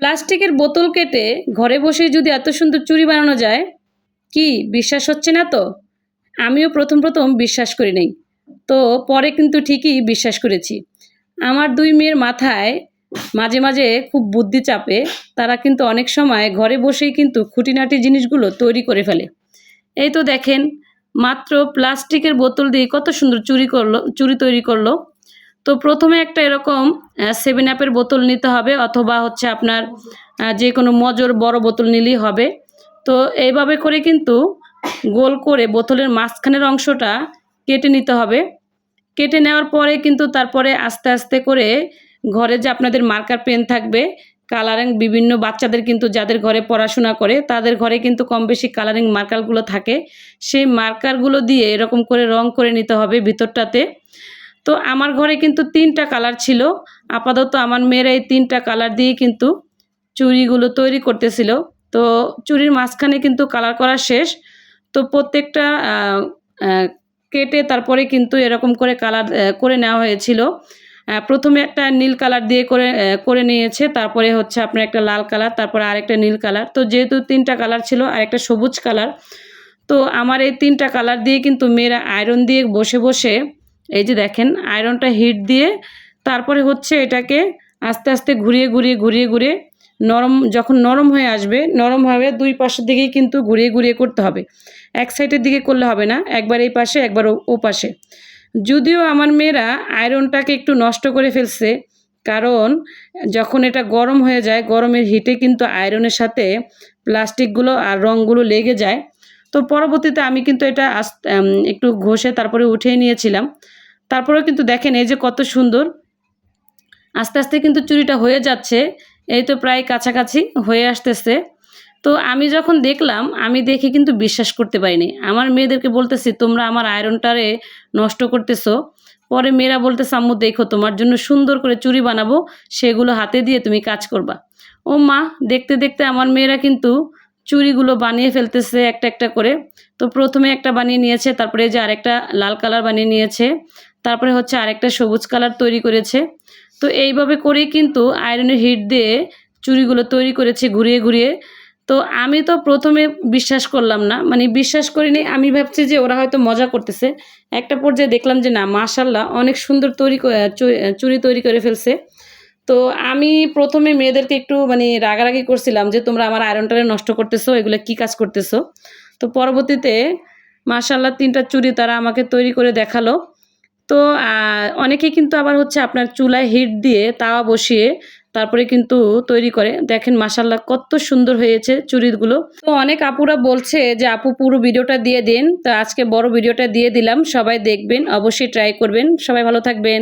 প্লাস্টিকের বোতল কেটে ঘরে বসে যদি এত সুন্দর চুড়ি বানানো যায়, কি বিশ্বাস হচ্ছে না তো? আমিও প্রথম প্রথম বিশ্বাস করি নাই। তো পরে কিন্তু ঠিকই বিশ্বাস করেছি। আমার দুই মেয়ের মাথায় মাঝে মাঝে খুব বুদ্ধি চাপে, তারা কিন্তু অনেক সময় ঘরে বসেই কিন্তু খুঁটিনাটি জিনিসগুলো তৈরি করে ফেলে। এই তো দেখেন, মাত্র প্লাস্টিকের বোতল দিয়ে কত সুন্দর চুরি করল, চুরি তৈরি করল। তো প্রথমে একটা এরকম সেভেন আপের বোতল নিতে হবে অথবা হচ্ছে আপনার যে কোনো মজর বড় বোতল নিলেই হবে। তো এইভাবে করে কিন্তু গোল করে বোতলের মাঝখানের অংশটা কেটে নিতে হবে। কেটে নেওয়ার পরে কিন্তু তারপরে আস্তে আস্তে করে ঘরে যে আপনাদের মার্কার পেন থাকবে কালারিং বিভিন্ন বাচ্চাদের কিন্তু যাদের ঘরে পড়াশোনা করে, তাদের ঘরে কিন্তু কম বেশি কালারিং মার্কারগুলো থাকে। সেই মার্কারগুলো দিয়ে এরকম করে রং করে নিতে হবে ভিতরটাতে। তো আমার ঘরে কিন্তু তিনটা কালার ছিল। আপাতত আমার মেয়েরা এই তিনটা কালার দিয়ে কিন্তু চুড়িগুলো তৈরি করতেছিল। তো চুড়ির মাঝখানে কিন্তু কালার করা শেষ। তো প্রত্যেকটা কেটে তারপরে কিন্তু এরকম করে কালার করে নেওয়া হয়েছিল। প্রথমে একটা নীল কালার দিয়ে করে করে নিয়েছে। তারপরে হচ্ছে আপনার একটা লাল কালার তারপরে আরেকটা নীল কালার তো যেহেতু তিনটা কালার ছিল আর একটা সবুজ কালার তো আমার এই তিনটা কালার দিয়ে কিন্তু মেয়েরা আয়রন দিয়ে বসে বসে, এই যে দেখেন আয়রনটা হিট দিয়ে তারপরে হচ্ছে এটাকে আস্তে আস্তে ঘুরিয়ে ঘুরিয়ে ঘুরিয়ে ঘুরিয়ে নরম, যখন নরম হয়ে আসবে, নরম হবে দুই পাশের দিকেই কিন্তু ঘুরিয়ে ঘুরিয়ে করতে হবে। এক সাইডের দিকে করলে হবে না, একবার এই পাশে, একবার ও- পাশে। যদিও আমার মেয়েরা আয়রনটাকে একটু নষ্ট করে ফেলছে, কারণ যখন এটা গরম হয়ে যায়, গরমের হিটে কিন্তু আয়রনের সাথে প্লাস্টিকগুলো আর রঙগুলো লেগে যায়। তো পরবর্তীতে আমি কিন্তু এটা একটু ঘষে তারপরে উঠিয়ে নিয়েছিলাম। তারপরেও কিন্তু দেখেন এই যে কত সুন্দর আস্তে আস্তে কিন্তু চুরিটা হয়ে যাচ্ছে, এই তো প্রায় কাছাকাছি হয়ে আসতেছে। তো আমি যখন দেখলাম, আমি দেখে কিন্তু বিশ্বাস করতে পারিনি। আমার মেয়েদেরকে বলতেছি, তোমরা আমার আয়রনটারে নষ্ট করতেছো। পরে মেয়েরা বলতে আম্মু, দেখো, তোমার জন্য সুন্দর করে চুড়ি বানাবো, সেগুলো হাতে দিয়ে তুমি কাজ করবা। ও মা, দেখতে দেখতে আমার মেয়েরা কিন্তু চুড়িগুলো বানিয়ে ফেলতেছে একটা একটা করে। তো প্রথমে একটা বানিয়ে নিয়েছে, তারপরে যে আরেকটা লাল কালার বানিয়ে নিয়েছে, তারপরে হচ্ছে আরেকটা সবুজ কালার তৈরি করেছে। তো এইভাবে করেই কিন্তু আয়রনের হিট দিয়ে চুড়িগুলো তৈরি করেছে ঘুরিয়ে ঘুরিয়ে। তো আমি তো প্রথমে বিশ্বাস করলাম না মানে বিশ্বাস করিনি, আমি ভাবছি যে ওরা হয়তো মজা করতেছে। একটা পর্যায়ে দেখলাম যে না মাশাল্লাহ অনেক সুন্দর তৈরি ক- চু- চুড়ি তৈরি করে ফেলছে। তো আমি প্রথমে মেয়েদেরকে একটু মানে রাগারাগি করছিলাম যে তোমরা আমার আয়রনটারে নষ্ট করতেছো, এগুলো কি কাজ করতেছো? তো পরবর্তীতে মাশাল্লাহ তিনটা চুড়ি তারা আমাকে তৈরি করে দেখাল। তো অনেকে কিন্তু আবার হচ্ছে আপনার চুলায় হিট দিয়ে তাওয়া বসিয়ে তারপরে কিন্তু তৈরি করে। দেখেন মাসাল্লাহ কত সুন্দর হয়েছে চুরিগুলো তো অনেক আপুরা বলছে যে, আপু, পুরো ভিডিওটা দিয়ে দিন। তো আজকে বড় ভিডিওটা দিয়ে দিলাম। সবাই দেখবেন, অবশ্যই ট্রাই করবেন। সবাই ভালো থাকবেন।